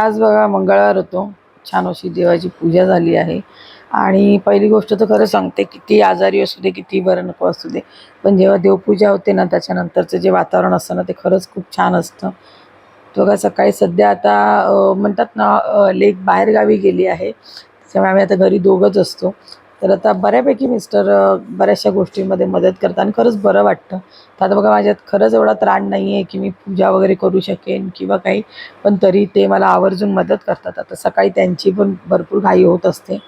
आज बघा मंगळवार होतो. छान अशी देवाची पूजा झाली आहे. आणि पहिली गोष्ट तर खरं सांगते किती आजारी असू दे किती बरं नको असू दे. पण जेव्हा देवपूजा होते ना त्याच्यानंतरचं जे वातावरण असतं ना ते खरंच खूप छान असतं. बघा सकाळी सध्या आता म्हणतात ना लेक बाहेरगावी गेली आहे. त्यामुळे आम्ही आता घरी दोघंच असतो. तर आता बऱ्यापैकी मिस्टर बऱ्याचशा गोष्टींमध्ये मदत करतात आणि खरंच बरं वाटतं. तर आता बघा माझ्यात खरंच एवढा त्राण नाही आहे की मी पूजा वगैरे करू शकेन किंवा काही पण तरी ते मला आवर्जून मदत करतात. आता सकाळी त्यांची पण भरपूर घाई होत असते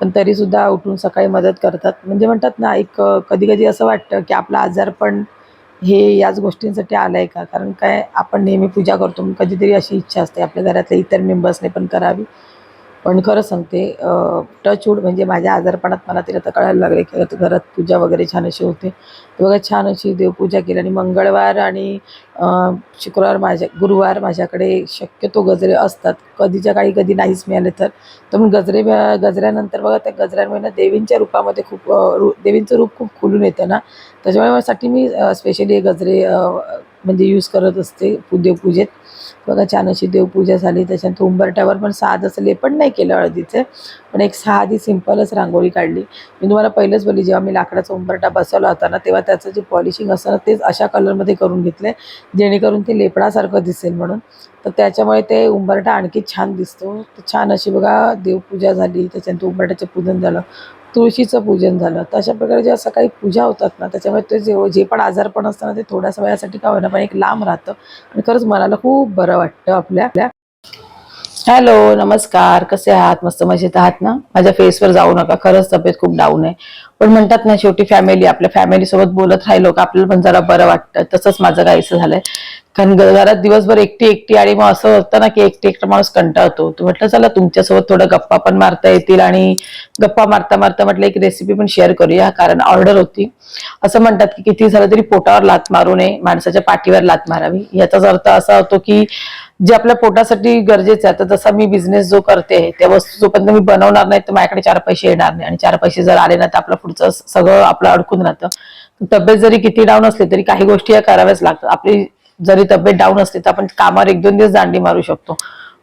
पण तरीसुद्धा उठून सकाळी मदत करतात. म्हणजे म्हणतात ना एक कधी कधी असं वाटतं की आपला आजार पण हे याच गोष्टींसाठी आलं आहे का? कारण काय आपण नेहमी पूजा करतो कधीतरी अशी इच्छा असते. आपल्या घरातल्या इतर मेंबर्सने पण करावी. पण खरं सांगते टचवूड म्हणजे माझ्या आजारपणात मला तरी आता कळायला लागले की आता घरात पूजा वगैरे छान अशी होते. बघा छान अशी देवपूजा केली आणि मंगळवार आणि शुक्रवार माझ्या गुरुवार माझ्याकडे शक्यतो गजरे असतात. कधीच्या काळी कधी नाहीच मिळाले तर. तर मग गजरे गजऱ्यानंतर बघा त्या गजऱ्यांमुळे देवींच्या रूपामध्ये खूप रू देवींचं रूप खूप खुलून येतं ना. त्याच्यामुळे साठी मी स्पेशली गजरे म्हणजे यूज करत असते पू देवपूजेत. बघा छान अशी देवपूजा झाली. त्याच्यानंतर उंबरट्यावर पण साध असं लेपण नाही केलं हळदीचं. पण एक साधी सिंपलच रांगोळी काढली. मी तुम्हाला पहिलंच बोलली जेव्हा मी लाकडाचा उंबरटा बसवला होता ना तेव्हा त्याचं जे पॉलिशिंग असतं ना तेच अशा कलरमध्ये करून घेतलं आहे जेणेकरून ते लेपडासारखं दिसेल म्हणून. तर त्याच्यामुळे ते उंबरटा आणखी छान दिसतो. तर छान अशी बघा देवपूजा झाली. त्याच्यानंतर उंबरट्याचं पूजन झालं. तुळशीचं पूजन झालं. तर अशा प्रकारे ज्या सकाळी पूजा होतात ना त्याच्यामुळे ते जे जे पण आजारपण असताना ते थोड्याच वेळासाठी का होईना पण एक लांब राहतं. आणि खरंच मनाला खूप बरं वाटतं आपल्या. आपल्या हॅलो नमस्कार. कसे आहात? मस्त मजेत आहात ना? माझ्या फेसवर जाऊ नका. खरंच तब्येत खूप डाऊन आहे. पण म्हणतात ना शेवटी फॅमिली आपल्या फॅमिली सोबत बोलत राहिलो का आपल्याला पण जरा बरं वाटतं. तसंच माझं काहीसं झालंय. कारण घरात दिवसभर एकटी एकटी आणि मग असं होतं ना की एकटी एकटा माणूस कंटाळतो. तर म्हटलं चला तुमच्यासोबत थोडं गप्पा पण मारता येतील आणि गप्पा मारता मारता म्हटलं एक रेसिपी पण शेअर करूया कारण ऑर्डर होती. असं म्हणतात की किती झालं तरी पोटावर लात मारू नये माणसाच्या पाठीवर लात मारावी. याचाच अर्थ असा होतो की जे आपल्या पोटासाठी गरजेचं आहे तर जसा मी बिझनेस जो करते त्या वस्तू जोपर्यंत मी बनवणार नाही तर माझ्याकडे चार पैसे येणार नाही. आणि चार पैसे जर आले ना तर आपलं पुढचं सगळं आपलं अडकून राहतं. तब्येत जरी किती डाऊन असली तरी काही गोष्टी या कराव्याच लागतात. आपली जरी तब्येत डाऊन असली तर आपण कामावर एक दोन दिवस दांडी मारू शकतो.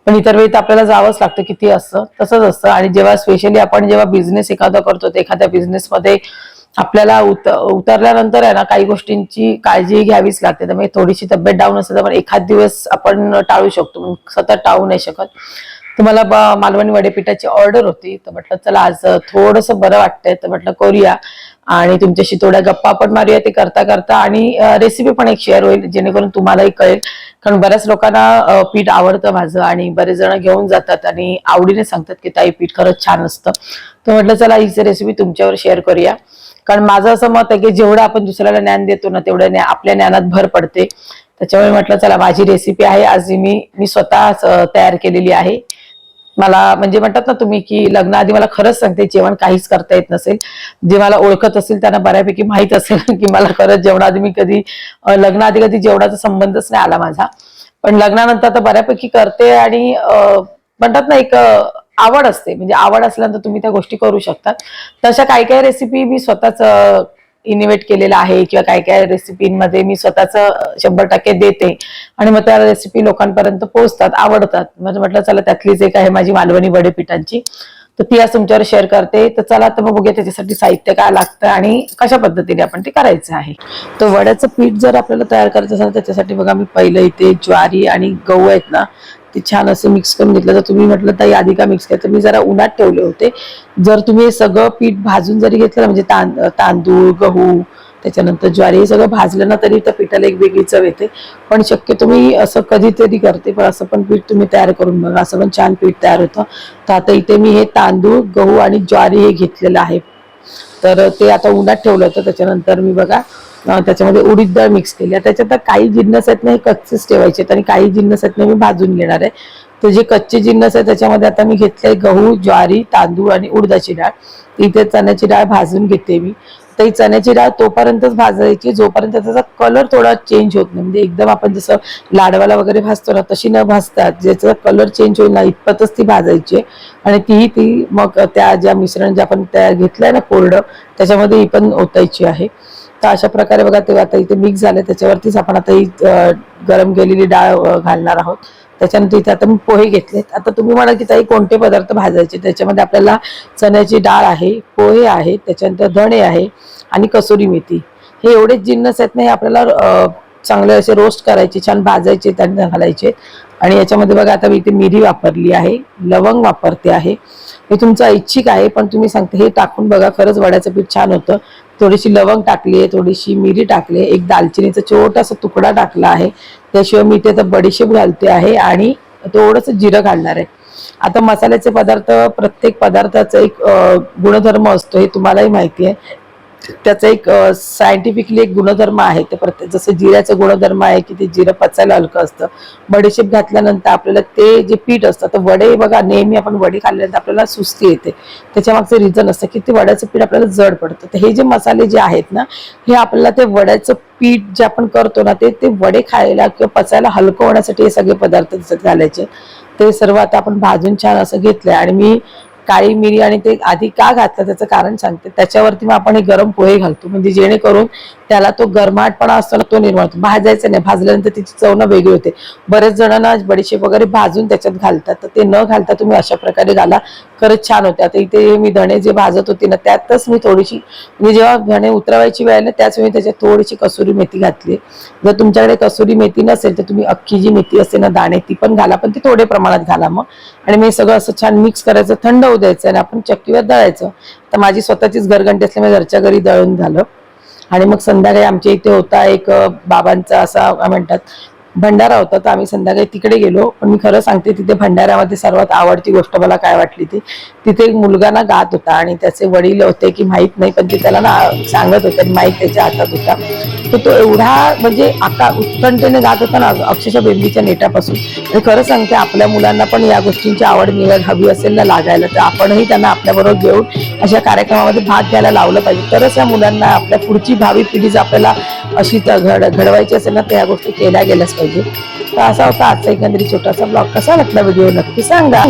पण इतर वेळी तर आपल्याला जावंच लागतं किती असतं तसंच असतं. आणि जेव्हा स्पेशली आपण जेव्हा बिझनेस एखादा करतो तर एखाद्या बिझनेसमध्ये आपल्याला उत उतरल्यानंतर आहे ना काही गोष्टींची काळजी घ्यावीच लागते. त्यामुळे म्हणजे थोडीशी तब्येत डाऊन असते तर आपण एखाद दिवस आपण टाळू शकतो. सतत टाळू नाही शकत. तुम्हाला मालवणी वडेपीठाची ऑर्डर होती. तर म्हटलं चला आज थोडंसं बरं वाटतंय. तर म्हटलं करूया. आणि तुमच्याशी थोड्या गप्पा पण मारूया ते करता करता. आणि रेसिपी पण एक शेअर होईल जेणेकरून तुम्हालाही कळेल. कारण बऱ्याच लोकांना पीठ आवडतं माझं आणि बरेच जण घेऊन जातात आणि आवडीने सांगतात की ताई पीठ खरंच छान असतं. तर म्हटलं चला हीच रेसिपी तुमच्यावर शेअर करूया. कारण माझं असं मत आहे की जेवढं आपण दुसऱ्याला ज्ञान देतो ना तेवढं आपल्या ज्ञानात भर पडते. त्याच्यामुळे म्हटलं चला माझी रेसिपी आहे. आज मी मी स्वतः तयार केलेली आहे. मला म्हणजे म्हणतात ना तुम्ही की लग्नाआधी मला खरंच सांगते जेवण काहीच करता येत नसेल. जे मला ओळखत असेल त्यांना बऱ्यापैकी माहीत असेल की मला खरंच जेवणाआधी मी कधी लग्नाआधी कधी जेवणाचा संबंधच नाही आला माझा. पण लग्नानंतर तर बऱ्यापैकी करते आणि म्हणतात ना एक आवड असते. म्हणजे आवड असल्यानंतर तुम्ही त्या गोष्टी करू शकता. तशा काही काही रेसिपी मी स्वतःच इनिवेट केलेलं आहे किंवा काय काय रेसिपींमध्ये मी स्वतःच शंभर टक्के देते. आणि मग त्या रेसिपी लोकांपर्यंत पोहोचतात आवडतात. म्हणजे म्हटलं चला त्यातलीच एक आहे माझी मालवणी वडेपिठांची. तर ती आज तुमच्यावर शेअर करते. तर चला तर मग बघूया त्याच्यासाठी साहित्य काय लागतं आणि कशा पद्धतीने आपण ते करायचं आहे. तर वड्याचं पीठ जर आपल्याला तयार करायचं असेल तर त्याच्यासाठी बघा मी पहिलं इथे ज्वारी आणि गहू आहेत ना ते छान असं मिक्स करून घेतलं. तर तुम्ही म्हटलं ताई आधी का मिक्स केलं? तर मी जरा उन्हात ठेवले होते. जर तुम्ही हे सगळं पीठ भाजून जरी घेतलं ना म्हणजे तां तांदूळ गहू त्याच्यानंतर ज्वारी हे सगळं भाजलं ना तरी त्या पिठाला एक वेगळी चव येते. पण शक्यतो मी असं कधीतरी करते पण असं पण पीठ तुम्ही तयार करून बघा. असं पण छान पीठ तयार होतं. तर आता इथे मी हे तांदूळ गहू आणि ज्वारी हे घेतलेलं आहे. तर ते आता उन्हात ठेवलं होतं. त्याच्यानंतर मी बघा त्याच्यामध्ये उडीद डाळ मिक्स केली. आता त्याच्यात काही जिन्नस आहेत ना हे कच्चेच ठेवायचे आहेत. आणि काही जिन्नस आहेत ना मी भाजून घेणार आहे. तर जे कच्चे जिन्नस आहे त्याच्यामध्ये आता मी घेतले गहू ज्वारी तांदूळ आणि उडदाची डाळ. इथे चण्याची डाळ भाजून घेते मी. तर ही चण्याची डाळ तोपर्यंतच भाजायची. जोपर्यंत त्याचा कलर थोडा चेंज होत नाही. म्हणजे एकदम आपण जसं लाडवाला वगैरे भाजतो ना तशी न भाजतात. ज्याचा कलर चेंज होईल ना इतपतच ती भाजायची आहे. आणि तीही ती मग त्या ज्या मिश्रण जे आपण तयार घेतलंय ना कोरडं त्याच्यामध्ये ही पण ओतायची आहे. तर अशा प्रकारे बघा ते आता इथे मिक्स झाले. त्याच्यावरतीच आपण आता ही गरम केलेली डाळ घालणार आहोत. त्याच्यानंतर इथे आता मी पोहे घेतलेत. आता तुम्ही म्हणा की ताई कोणते पदार्थ भाजायचे? त्याच्यामध्ये आपल्याला चण्याची डाळ आहे पोहे आहे त्याच्यानंतर धणे आहे आणि कसुरी मेथी. हे एवढेच जिन्नस आहेत ना हे आपल्याला चांगले असे रोस्ट करायचे छान भाजायचे त्यांना घालायचे. आणि याच्यामध्ये बघा आता मी इथे मिरी वापरली आहे लवंग वापरते आहे. हे तुमचं ऐच्छिक आहे पण तुम्ही सांगते हे टाकून बघा खरंच वड्याचं पीठ छान होतं. थोडीशी लवंग टाकली आहे थोडीशी मिरी टाकली आहे एक दालचिनीचा छोटासा तुकडा टाकला आहे. त्याशिवाय मी इथे आता बडीशेप घालते आहे आणि थोडंसं जिरं घालणार आहे. आता मसाल्याचे पदार्थ प्रत्येक पदार्थाचा एक गुणधर्म असतो हे तुम्हालाही माहिती आहे. त्याचा एक सायंटिफिकली एक गुणधर्म आहे ते प्रत्येक जसं जिऱ्याचा गुणधर्म आहे की ते जिरं पचायला हलकं असतं. बडीशेप घातल्यानंतर आपल्याला ते जे पीठ असतं तर वडे बघा नेहमी आपण वडे खाल्ल्यानंतर आपल्याला सुस्ती येते. त्याच्या मागचं रिझन असतं की ते वड्याचं पीठ आपल्याला जड पडतं. तर हे जे मसाले जे आहेत ना हे आपल्याला ते वड्याचं पीठ जे आपण करतो ना ते ते वडे खायला किंवा पचायला हलकं होण्यासाठी हे सगळे पदार्थ घालायचे. ते सर्व आता आपण भाजून छान असं घेतलंय. आणि मी काळी मिरी आणि ते आधी का घातलं त्याचं कारण सांगते. त्याच्यावरती मग आपण हे गरम पोहे घालतो. म्हणजे जेणेकरून त्याला तो गरमाटपणा असताना तो निर्माण होतो. भाजायचं नाही. भाजल्यानंतर त्याची चव ना वेगळी होते. बरेच जणांना बडीशेप वगैरे भाजून त्याच्यात घालतात. तर ते न घालता तुम्ही अशा प्रकारे घाला. खरंच छान होते. आता इथे मी धणे जे भाजत होती ना त्यातच मी थोडीशी म्हणजे जेव्हा धणे उतरवायची वेळ ना त्याच वेळी त्याच्यात थोडीशी कसुरी मेथी घातली. जर तुमच्याकडे कसुरी मेथी नसेल तर तुम्ही अख्खी जी मेथी असते ना दाणे ती पण घाला. पण ती थोडे प्रमाणात घाला मग. आणि मी सगळं असं छान मिक्स करायचं. थंड होऊ द्यायचं आणि आपण चक्कीवर दळायचं. तर माझी स्वतःचीच घरघंटी असल्यामुळे घरच्या घरी दळून झालं. आणि मग संध्याकाळी आमच्या इथे होता एक बाबांचा असा काय म्हणतात भंडारा होता. तर आम्ही संध्याकाळी तिकडे गेलो. पण मी खरं सांगते तिथे भंडाऱ्यामध्ये सर्वात आवडती गोष्ट मला काय वाटली ती तिथे एक मुलगा ना गात होता आणि त्याचे वडील होते की माहीत नाही पण ते त्याला ना सांगत होते आणि माईक त्याच्या हातात होता. तर तो एवढा म्हणजे आता उत्कंठेने जात होता ना अक्षरशः बेंबीच्या नेटापासून. आणि खरं सांगते आपल्या मुलांना पण या गोष्टींची आवड निवड हवी असेल ना लागायला तर आपणही त्यांना आपल्याबरोबर घेऊन अशा कार्यक्रमामध्ये भाग घ्यायला लावलं पाहिजे. तरच या मुलांना आपल्या पुढची भावी पिढी जर आपल्याला अशी घड घडवायची असेल ना तर या गोष्टी केल्या गेल्याच पाहिजे. तर असा होता आजचा एकंदरीत छोटासा ब्लॉग. कसा वाटला व्हिडिओ? नक्की सांगा.